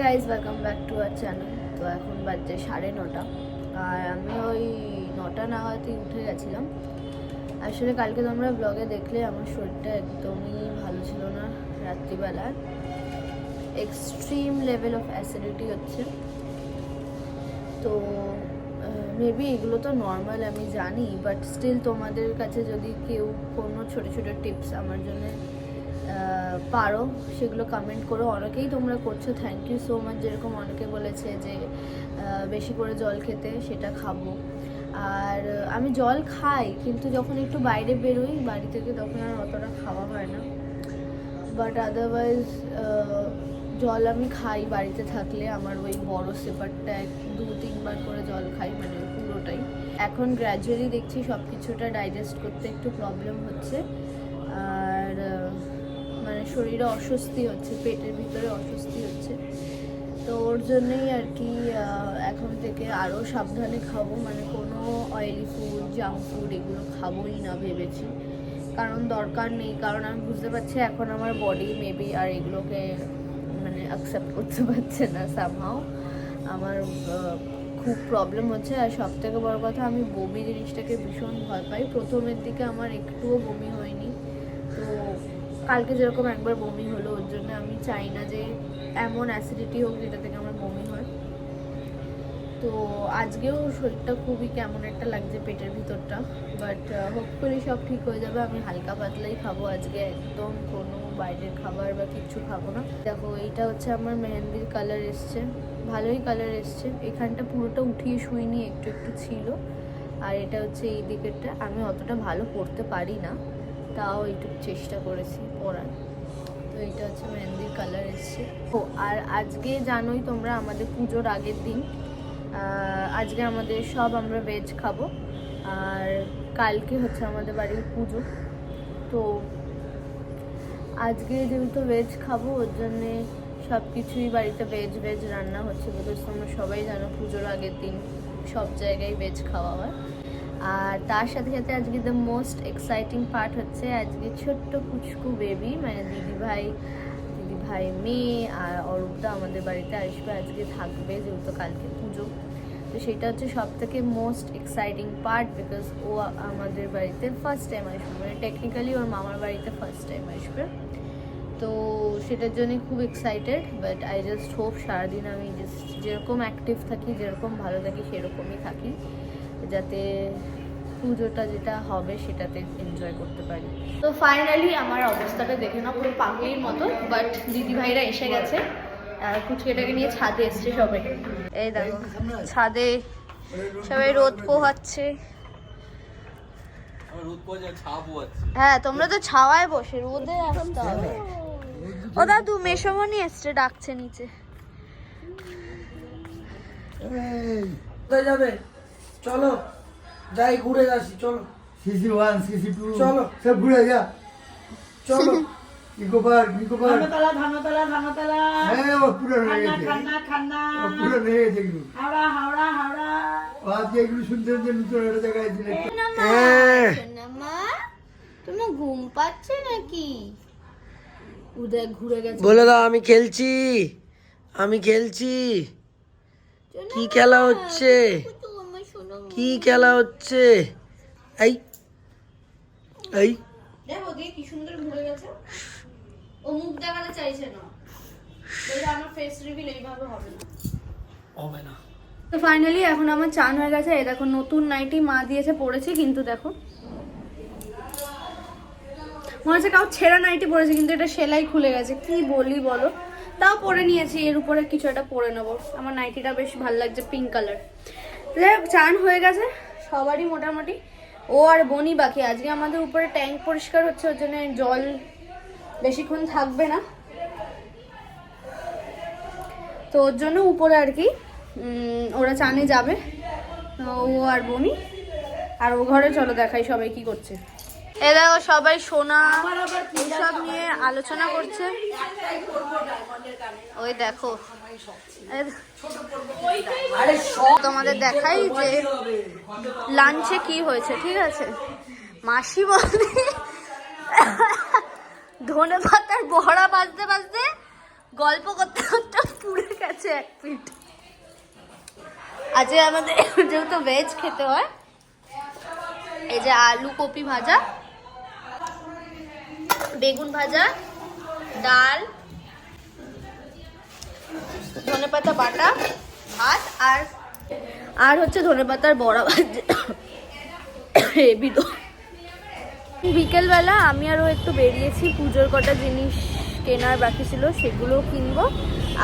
Guys welcome back to our channel তো এখন বাজছে সাড়ে নটা। আর আমি ওই নটা নাগাদই উঠে গেছিলাম। আসলে কালকে তোমরা ব্লগে দেখলে আমার শরীরটা একদমই ভালো ছিল না রাত্রিবেলায় এক্সট্রিম লেভেল অফ অ্যাসিডিটি হচ্ছে। তো মেবি এগুলো তো নর্মাল আমি জানি বাট স্টিল তোমাদের কাছে যদি কেউ কোনো ছোটো ছোটো টিপস আমার জন্য পারো, সেগুলো কমেন্ট করো। অনেকেই তোমরা করছ থ্যাংক ইউ সো মাচ যেরকম অনেকে বলেছে যে বেশি করে জল খেতে, সেটা খাব। আর আমি জল খাই, কিন্তু যখন একটু বাইরে বেরোই, বাড়ি থেকে তখন আর অতটা খাওয়া হয় না। বাট আদারওয়াইজ জল আমি খাই বাড়িতে থাকলে। আমার ওই বড় সেপারটা দু, তিনবার করে জল খাই মানে পুরোটাই। এখন গ্র্যাজুয়ালি দেখছি সব কিছুটা ডাইজেস্ট করতে একটু প্রবলেম হচ্ছে। শরীরে অস্বস্তি হচ্ছে, পেটের ভিতরে অস্বস্তি হচ্ছে। তো ওর জন্যই আর কি এখন থেকে আরও সাবধানে খাব। মানে কোনো অয়েলি ফুড জাঙ্ক ফুড এগুলো খাবোই না ভেবেছি। কারণ দরকার নেই। কারণ আমি বুঝতে পারছি এখন আমার বডি মেবি আর এগুলোকে মানে অ্যাকসেপ্ট করতে পারছে না সামহাও আমার খুব প্রবলেম হচ্ছে। আর সব থেকে বড় কথা, আমি বমি জিনিসটাকে ভীষণ ভয় পাই। প্রথমের দিকে আমার একটুও বমি হয়নি। তো কালকে যেরকম একবার বমি হলো, ওর জন্য আমি চাই না যে এমন অ্যাসিডিটি হোক যেটা থেকে আমার বমি হয়। তো আজকেও শরীরটা খুবই কেমন একটা লাগছে পেটের ভিতরটা বাট হোপফুলি সব ঠিক হয়ে যাবে। আমি হালকা পাতলাই খাব আজকে, একদম কোনো বাইরের খাবার বা কিচ্ছু খাব না। দেখো, এইটা হচ্ছে আমার মেহেন্দির কালার এসছে। ভালোই কালার এসছে। এখানটা পুরোটা উঠিয়ে শুইনি, একটু একটু ছিল। আর এটা হচ্ছে এই দিকেরটা। আমি অতটা ভালো পড়তে পারি না, তাও একটু চেষ্টা করেছি। পড়ার তো এটা হচ্ছে মেহেন্দির কালার এসছে। ও, আর আজকে জানোই তোমরা আমাদের পুজোর আগের দিন আজকে আমাদের সব আমরা ভেজ খাব, আর কালকে হচ্ছে আমাদের বাড়ির পুজো। তো আজকে যেহেতু ভেজ খাব, ওর জন্যে সব কিছুই বাড়িতে ভেজ ভেজ রান্না হচ্ছে বিকজ তোমরা সবাই জানো পুজোর আগের দিন সব জায়গায় ভেজ খাওয়া হয়। আর তার সাথে সাথে আজকে দ্য মোস্ট এক্সাইটিং পার্ট হচ্ছে আজকে ছোট্ট কুচকু বেবি মানে দিদি ভাই দিদি ভাই মেয়ে আর অরূপদা আমাদের বাড়িতে আসবে, আজকে থাকবে যেহেতু কালকে পুজো। তো সেটা হচ্ছে সব থেকে মোস্ট এক্সাইটিং পার্ট বিকজ ও আমাদের বাড়িতে ফার্স্ট টাইম আসবে মানে টেকনিক্যালি ওর মামার বাড়িতে ফার্স্ট টাইম আসবে। তো সেটার জন্য খুব excited but I just hope সারাদিন আমি জাস্ট যেরকম অ্যাক্টিভ থাকি, যেরকম ভালো থাকি, সেরকমই থাকি। যাতে পুজোটা যেটা হবে সেটাতে এনজয় করতে পারি। তো ফাইনালি আমার অবস্থাটা দেখে নাও পুরো পাগলির মতো বাট দিদিভাইরা এসে গেছে। কুচকেটাকে নিয়ে ছাদে এসছে সবাই। এই দেখো ছাদে সবাই রোদ পোহাচ্ছে। হ্যাঁ তোমরা তো ছাওয়ায় বসে রোদে আসতে হবে। ও দাদু মেসমনি এসছে ডাকছে নিচে। যাবে? চলো যাই ঘুরে আসি চলো। সিসি ওয়ান সিসি টু চলো। সব ঘুরে যা। চলো। Eco park eco park. হ্যাঁ ও পুরো হয়ে গেছে খান্না খান্না। ও পুরো হয়ে গেছে এগুলো। হাওড়া হাওড়া হাওড়া। ও আজকে এগুলো শুনতে শুনতে নতুন একটা জায়গায় দিলে তোমার ঘুম পাচ্ছে নাকি? উদয় ঘুরে গেছে। বলে দাও আমি খেলছি। আমি খেলছি। কি খেলা হচ্ছে? কি খেলা হচ্ছে? এই এই। দেখো দিয়ে কি সুন্দর ঘুরে গেছে। ও মুখ দেখাতে চাইছে না। বলছে আমার ফেস রিভিল এইভাবে হবে না। হবে না। তো ফাইনালি এখন আমার চান হয়ে গেছে। এই দেখো নতুন নাইটি মা দিয়েছে পড়েছি কিন্তু দেখো। মনে হচ্ছে কাউ ছেঁড়া নাইটি পড়েছে কিন্তু এটা সেলাই খুলে গেছে। কি বলি বলো? তাও পরে নিয়েছি এর উপরে কিছু একটা পরে নেব। আমার নাইটিটা বেশ ভালো লাগছে পিঙ্ক কালার চান হয়ে গেছে। সবারই মোটামুটি। ও আর বনি বাকি। আজকে আমাদের উপরে ট্যাঙ্ক পরিষ্কার হচ্ছে, ওর জন্য জল বেশিক্ষণ থাকবে না। তো ওর জন্য উপরে আর কি ওরা চানে যাবে। ও আর বমি আর ও ঘরে চলো, দেখাই সবাই কি করছে। এ দেখো সবাই সোনা এইসব নিয়ে আলোচনা করছে। ওই দেখো। তোমাদের দেখাই যে লাঞ্চে কি হয়েছে, ঠিক আছে? মাসি বলে, ধনে পাতার বড়া বাজতে বাজতে গল্প করতে করতে পুড়ে গেছে এক পিঠ। আজকে আমাদের যেহেতু ভেজ খেতে হয়, এই যে আলু কপি ভাজা, বেগুন ভাজা, ডাল ধনেপাতা, বাটা, ভাত আর আর হচ্ছে ধনেপাতার বড়া হেভি তো। বিকেলবেলা আমি আরও একটু বেরিয়েছি, পুজোর কটা জিনিস কেনার বাকি ছিল, সেগুলো কিনবো।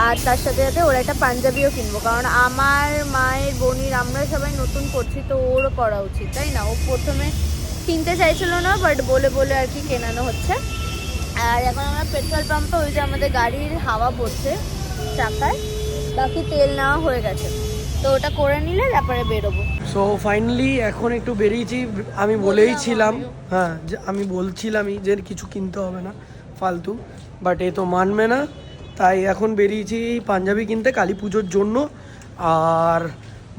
আর তার সাথে সাথে ওর একটা পাঞ্জাবিও কিনবো, কারণ আমার মায়ের বোনির, আমরা সবাই নতুন করছি, তো ওরও করা উচিত, তাই না? ও প্রথমে কিনতে চাইছিল না বাট বলে বলে আর কি কেনানো হচ্ছে। আর এখন আমরা পেট্রোল পাম্পে, ওই যে আমাদের গাড়ির হাওয়া পড়ছে চাকায় বাকি তেল নেওয়া হয়ে গেছে। তো ওটা করে নিলে তারপরে বেরোবো। সো ফাইনালি এখন একটু বেরিয়েছি। আমি বলেইছিলাম হ্যাঁ যে আমি বলছিলামই যে কিছু কিনতে হবে না ফালতু। বাট এ তো মানবে না। তাই এখন বেরিয়েছি পাঞ্জাবি কিনতে কালী পুজোর জন্য। আর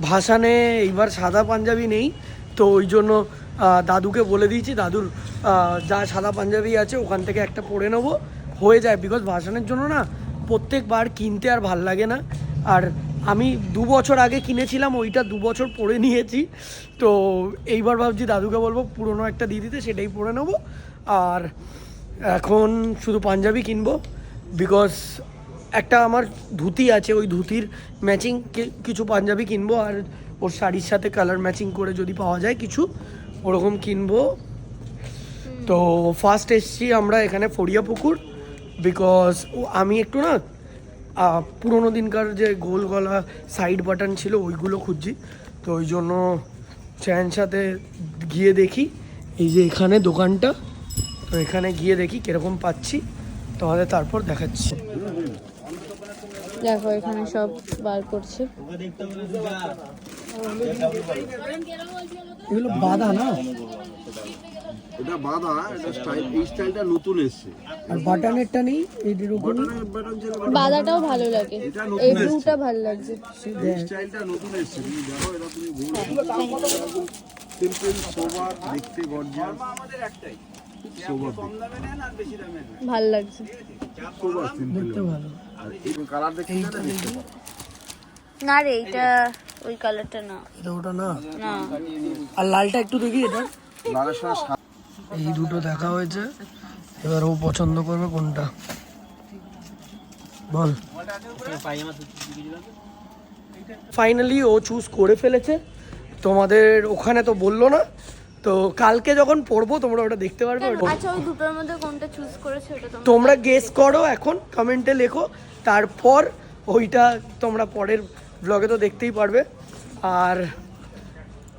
ভাসানে এইবার সাদা পাঞ্জাবি নেই। তো ওই জন্য দাদুকে বলে দিয়েছি দাদুর যা সাদা পাঞ্জাবি আছে ওখান থেকে একটা পরে নেব। হয়ে যায় বিকজ ভাসানের জন্য না প্রত্যেকবার কিনতে আর ভালো লাগে না। আর আমি দু বছর আগে কিনেছিলাম, ওইটা দু বছর পরে নিয়েছি। তো এইবার ভাবছি দাদুকে বলব, পুরনো একটা দিয়ে দিতে, সেটাই পরে নেব। আর এখন শুধু পাঞ্জাবি কিনবো বিকজ একটা আমার ধুতি আছে, ওই ধুতির ম্যাচিং কিছু পাঞ্জাবি কিনবো, আর ওর শাড়ির সাথে কালার ম্যাচিং করে যদি পাওয়া যায় কিছু, ওরকম কিনবো। তো ফার্স্ট এসছি আমরা এখানে ফড়িয়া পুকুর বিকজ আমি একটু না পুরোনো দিনকার যে গোল গলা সাইড বাটন ছিল ওইগুলো খুঁজছি। তো ওই জন্য চ্যান সাথে গিয়ে দেখি এই যে এখানে দোকানটা তো এখানে গিয়ে দেখি কীরকম পাচ্ছি। তোমাদের তারপর দেখাচ্ছি। দেখো এখানে সব বার করছে। এগুলো বাধা না? এটা বাঁধা এটা স্টাইল এই স্টাইলটা নতুন এসছে। আর বাটনেরটা নেই ভালো লাগে। এই ব্লুটা ভালো লাগছে। এই স্টাইলটা নতুন এসছে। তুমি দেখো এটা তুমি সিম্পল সোবার দেখতে গর্জিয়াস সোবার ভালো লাগছে। দেখতে ভালো। আর এই কালার দেখতে না দেখতে পারো। না রে এইটা ওই কালারটা না। এটা ওটা না? না। আর লালটা একটু দেখি এটা। লালের এই দুটো দেখা হয়েছে। এবার ও পছন্দ করবে কোনটা? বল। ফাইনালি ও চুজ করে ফেলেছে। তোমাদের ওখানে তো বলল না। তো কালকে যখন পড়ব তোমরা ওটা দেখতে পারবে আচ্ছা ওই দুটোর মধ্যে কোনটা চুজ করেছে ওটা তোমরা তোমরা গেস করো এখন কমেন্টে লেখো। তারপর ওইটা তোমরা পরের ব্লগে তো দেখতেই পারবে। আর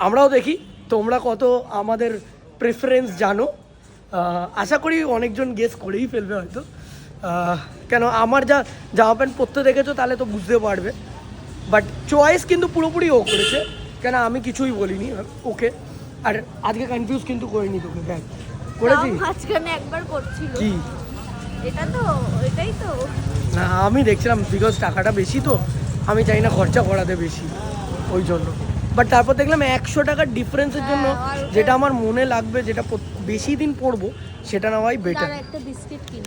আমরাও দেখি তোমরা কত আমাদের প্রেফারেন্স জানো। আশা করি অনেকজন গেস করেই ফেলবে হয়তো। কেন আমার যা জামা প্যান্ট পরতে দেখেছ তাহলে তো বুঝতে পারবে। বাট চয়েস কিন্তু পুরোপুরি ও করেছে। কেন আমি কিছুই বলিনি ওকে। আর আজকে কনফিউজ কিন্তু করিনি তোকে দেখ। করেছি? মাঝখানে একবার করছিল। কি? এটা তো এটাই তো। না আমি দেখছিলাম বিকজ টাকাটা বেশি তো আমি চাই না খরচা করাতে বেশি ওই জন্য। বাট তারপর দেখলাম একশো টাকার ডিফারেন্সের জন্য হ্যাঁ, যেটা আমার মনে লাগবে যেটা বেশি দিন পড়ব সেটা নেওয়াই বেটার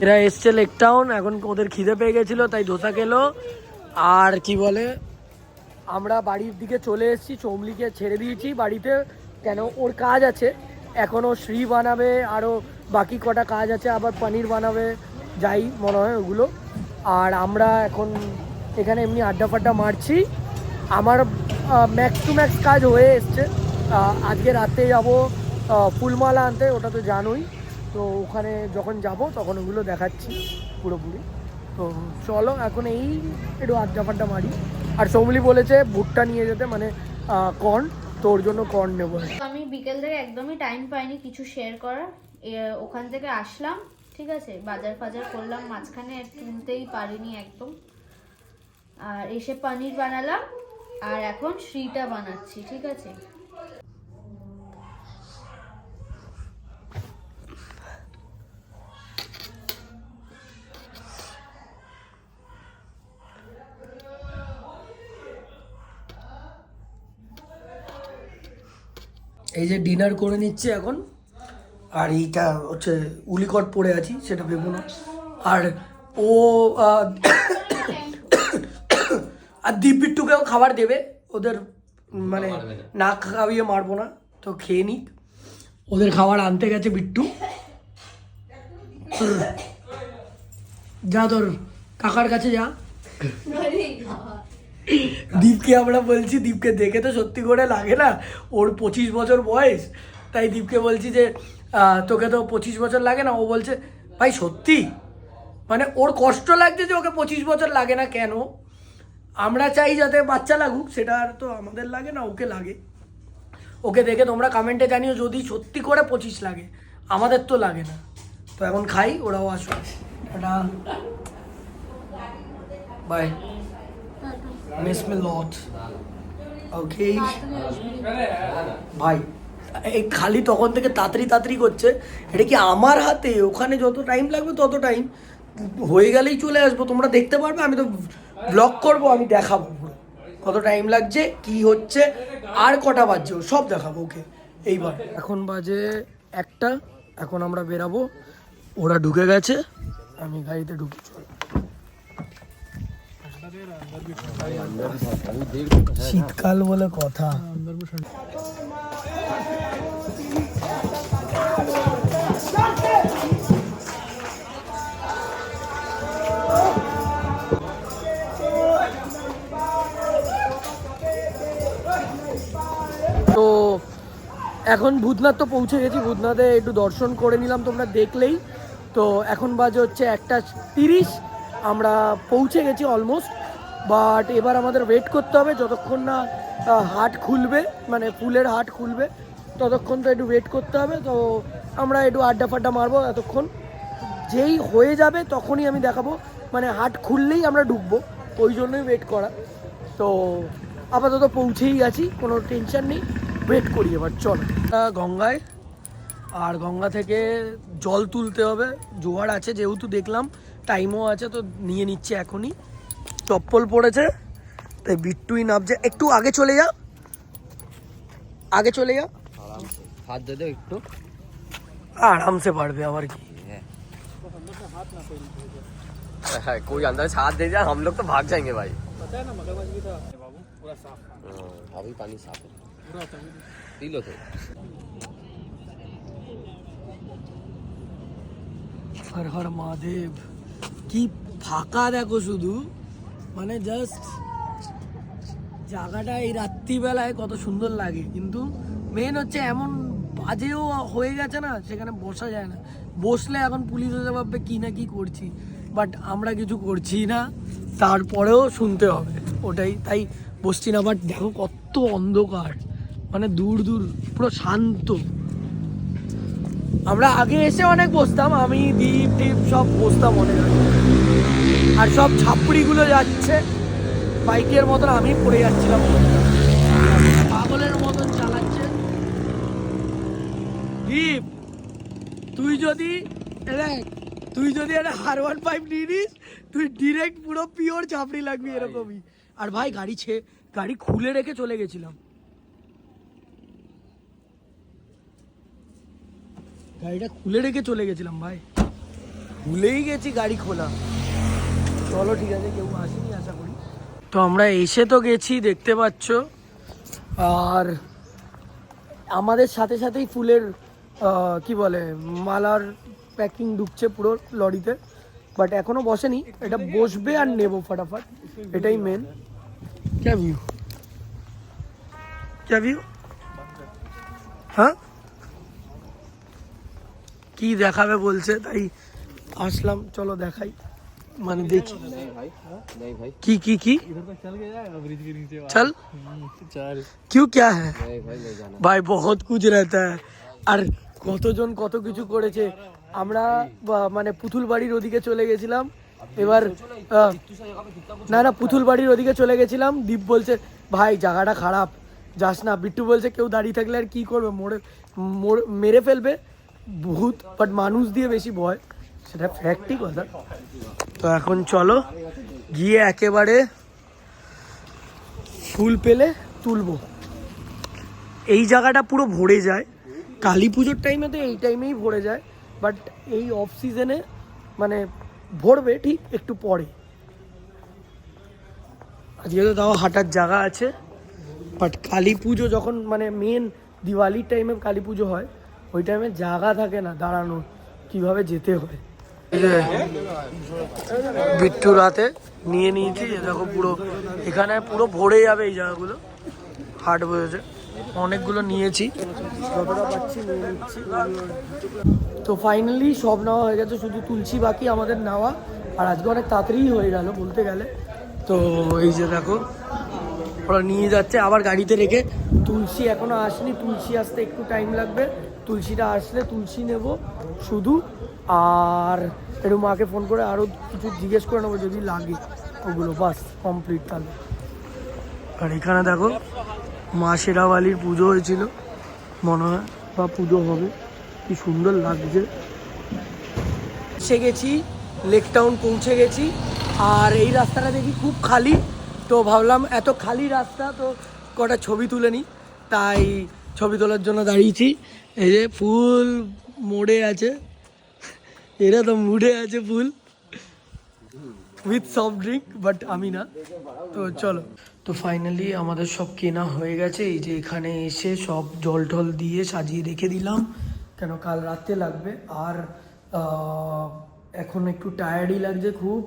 এরা এসছে লেক টাউন এখন ওদের খিদে পেয়ে গেছিল তাই ধোসা খেলো। আর কি বলে আমরা বাড়ির দিকে চলে এসেছি চমলিকে ছেড়ে দিয়েছি বাড়িতে। কেন ওর কাজ আছে। এখনও শ্রী বানাবে আরও বাকি কটা কাজ আছে আবার পনির বানাবে যাই মনে হয় ওগুলো। আর আমরা এখন এখানে এমনি আড্ডা ফাড্ডা মারছি। আমার ম্যাক্স টু ম্যাক্স কাজ হয়ে এসছে। আজকে রাতে যাব ফুলমালা আনতে, ওটা তো জানোই। তো ওখানে যখন যাব, তখন ওগুলো দেখাচ্ছি পুরোপুরি। তো চলো, এখন এই একটু আড্ডা ফাড্ডা মারি। আর সৌমলি বলেছে ভুট্টা নিয়ে যেতে মানে কর্ন তোর জন্য কর্ন নেব আমি বিকেল থেকে একদমই টাইম পাইনি কিছু শেয়ার করার। ওখান থেকে আসলাম, ঠিক আছে? বাজার ফাজার করলাম, মাঝখানে তুলতেই পারিনি একদম। আর এসে পনির বানালাম। আর এখন শ্রীটা বানাচ্ছি, ঠিক আছে? এই যে ডিনার করে নিচ্ছে এখন, আর এইটা হচ্ছে উলিকট পড়ে আছি, সেটা ভেবো না। আর ও আর দীপ বিট্টুকেও খাবার দেবে। ওদের মানে না। খাওয়িয়ে মারবো না তো খেয়ে নিক। ওদের খাবার আনতে গেছে বিট্টু। যা তোর কাকার কাছে যা। দীপকে আমরা বলছি দীপকে দেখে তো সত্যি করে লাগে না ওর পঁচিশ বছর বয়স। তাই দীপকে বলছি যে তোকে তো পঁচিশ বছর লাগে না। ও বলছে ভাই সত্যি? মানে ওর কষ্ট লাগছে যে ওকে পঁচিশ বছর লাগে না কেন? আমরা চাই যাতে বাচ্চা লাগুক, সেটা আর তো আমাদের লাগে না, ওকে লাগে। ওকে দেখে তোমরা কমেন্টে জানিও যদি সত্যি করে পঁচিশ লাগে। আমাদের তো লাগে না। তো এখন খাই, ওরাও আসো এটা bye miss me lot okay ভাই এই খালি তখন থেকে তাড়াতাড়ি তাড়াতাড়ি করছে। এটা কি আমার হাতে? ওখানে যত টাইম লাগবে তত টাইম হয়ে গেলেই চলে আসব। তোমরা দেখতে পারবে, আমি তো ব্লগ করব, আমি দেখাবো পুরো। কত টাইম লাগছে, কি হচ্ছে, আর কটা বাজছে, সব দেখাবো ওকে এইবার। এখন বাজে একটা, এখন আমরা বেরাবো। ওরা ঢুকে গেছে, আমি গাড়িতে ঢুকি শীতকাল বলে কথা। এখন ভূতনাথ তো পৌঁছে গেছি। ভূতনাথে একটু দর্শন করে নিলাম তোমরা দেখলেই। তো এখন বাজে হচ্ছে একটা তিরিশ। আমরা পৌঁছে গেছি অলমোস্ট বাট এবার আমাদের ওয়েট করতে হবে। যতক্ষণ না হাট খুলবে মানে ফুলের হাট খুলবে, ততক্ষণ তো একটু ওয়েট করতে হবে। তো আমরা একটু আড্ডা ফাড্ডা মারবো এতক্ষণ। যেই হয়ে যাবে তখনই আমি দেখাবো। মানে হাট খুললেই আমরা ঢুকবো। ওই জন্যই ওয়েট করা। তো আপাতত পৌঁছেই গেছি কোনো টেনশন নেই। ওয়েট করি এবার চল গঙ্গায় আর গঙ্গা থেকে জল তুলতে হবে জোয়ার আছে যেহেতু দেখলাম টাইমও আছে তো নিয়ে নিচ্ছে এখনই চপ্পল পড়েছে তাই বিট্টুই নামছে একটু আগে চলে যা আগে চলে যা हाथ दे दो एक तो আরামসে পারবে আবার কি कोई अंदर से हाथ दे दिया हम लोग तो भाग जाएंगे भाई हाँ, अभी पानी साफ है দিল তো। হর হর মহাদেব, কি ফাঁকা দেখো শুধু। মানে জাস্ট জায়গাটা এই রাত্রিবেলায় কত সুন্দর লাগে। কিন্তু মেন হচ্ছে এমন বাজেও হয়ে গেছে না, সেখানে বসা যায় না। বসলে এখন পুলিশ হয়ে ভাববে কী না কী করছি। বাট আমরা কিছু করছি না, তারপরেও শুনতে হবে। ওটাই, তাই বসছি না। বাট দেখো কত অন্ধকার। মানে দূর দূর, পুরো শান্ত। আমরা আগে এসে অনেক বসতাম, আমি, দীপ টিপ সব বসতাম অনেক আর সব ছাপড়িগুলো যাচ্ছে, বাইকের মতন আমি পড়ে যাচ্ছিলাম। পাগলের মতন চালাচ্ছে। দীপ, তুই যদি তুই যদি একটা হার ওয়ান ফাইভ নিয়ে নিস, তুই ডিরেক্ট পুরো পিওর চাপড়ি লাগবি এরকমই। আর ভাই, গাড়ি ছে, গাড়ি খুলে রেখে চলে গেছিলাম। গাড়িটা খুলে রেখে চলে গেছিলাম, ভাই। ভুলেই গেছি গাড়ি খোলা। চলো, ঠিক আছে, কেউ আসেনি, আশা করি। তো আমরা এসে তো গেছি, দেখতে পাচ্ছ। আর আমাদের সাথে সাথেই ফুলের কি বলে, মালার প্যাকিং ঢুকছে পুরো লরিতে। বাট এখনও বসেনি, এটা বসবে আর নেব ফটাফট। এটাই মেন ক্যা ভিউ ক্যা ভিউ হ্যাঁ কি দেখাবে বলছে তাই আসলাম চলো দেখাই মানে দেখি भाई नहीं भाई কি কি কি চল क्यों क्या है नहीं भाई नहीं जाना ভাই বহুত কুছ रहता है আর কতজন কত কিছু করেছে আমরা বা- মানে পুতুল বাড়ির ওদিকে চলে গেছিলাম এবার আহ, না না পুতুল বাড়ির ওদিকে চলে গেছিলাম দীপ বলছে ভাই জায়গাটা খারাপ যাস না বিট্টু বলছে কেউ দাঁড়িয়ে থাকলে আর কি করবে মোড়ে মোড়- মেরে ফেলবে ভূত বাট মানুষ দিয়ে বেশি ভয়, সেটা ফ্যাক্টই কথা। তো এখন চলো, গিয়ে একেবারে ফুল পেলে তুলবো। এই জায়গাটা পুরো ভরে যায়। কালী পুজোর টাইমে তো এই টাইমেই ভরে যায় বাট এই অফ সিজনে মানে ভরবে ঠিক একটু পরে। আজকে তো তাও হাঁটার জায়গা আছে বাট কালী পুজো যখন মানে মেন দিওয়ালির টাইমে কালী পুজো হয় ওই টাইমে জায়গা থাকে না দাঁড়ানোর কীভাবে যেতে হয়। এই যে বিট্টু রাতে নিয়ে নিয়েছি দেখো পুরো এখানে পুরো ভরে যাবে এই জায়গাগুলো। হাট বসেছে। অনেকগুলো নিয়েছি। তো ফাইনালি সব নেওয়া হয়ে গেছে শুধু তুলসী বাকি আমাদের নেওয়া। আর আজকে অনেক তাড়াতাড়ি হয়ে গেল বলতে গেলে। তো এই যে দেখো ওরা নিয়ে যাচ্ছে, আবার গাড়িতে রেখে তুলসী এখনও আসেনি, তুলসী আসতে একটু টাইম লাগবে। তুলসীটা আসলে তুলসী নেব শুধু, আর একটু মাকে ফোন করে আরও কিছু জিজ্ঞেস করে নেব যদি লাগে ওগুলো, বাস কমপ্লিট তাহলে। আর এখানে দেখো, মা শেরাওয়ালির পুজো হয়েছিল, মনে হয় বা পুজো হবে, কি সুন্দর লাগছে। পৌঁছে গেছি লেক টাউন পৌঁছে গেছি, আর এই রাস্তাটা দেখি খুব খালি। তো ভাবলাম এত খালি রাস্তা, তো কটা ছবি তুলে নিই। তাই ছবি তোলার জন্য দাঁড়িয়েছি। এই যে ফুল মোড়ে আছে। এরা তো মুড়ে আছে full. With soft drink, but আমি না। তো চলো। তো ফাইনালি আমাদের সব কেনা হয়ে গেছে। এই যে এখানে এসে সব জল টল দিয়ে সাজিয়ে রেখে দিলাম। কেন কাল রাতে লাগবে। আর এখন একটু টায়ার্ডই লাগছে খুব।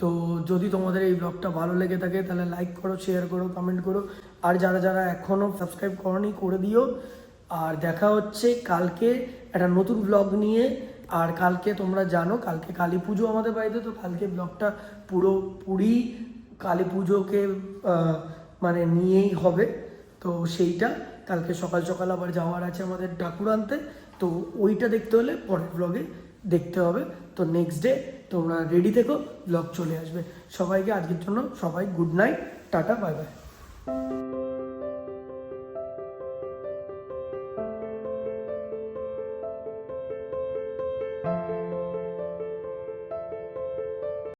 তো যদি তোমাদের এই ব্লগটা ভালো লেগে থাকে, তাহলে লাইক করো শেয়ার করো কমেন্ট করো। আর যারা যারা এখনও সাবস্ক্রাইব করনি, করে দিও। আর দেখা হচ্ছে কালকে একটা নতুন ব্লগ নিয়ে। আর কালকে তোমরা জানো, কালকে কালী পুজো আমাদের বাড়িতে, তো কালকে ব্লগটা পুরোপুরি কালী পুজোকে মানে নিয়েই হবে। তো সেইটা কালকে সকাল সকাল আবার যাওয়ার আছে আমাদের ঠাকুর আনতে। তো ওইটা দেখতে হলে পরের ব্লগে দেখতে হবে। তো নেক্সট ডে তোমরা রেডি থেকো ব্লগ চলে আসবে। সবাইকে আজকের জন্য সবাই good night tata bye bye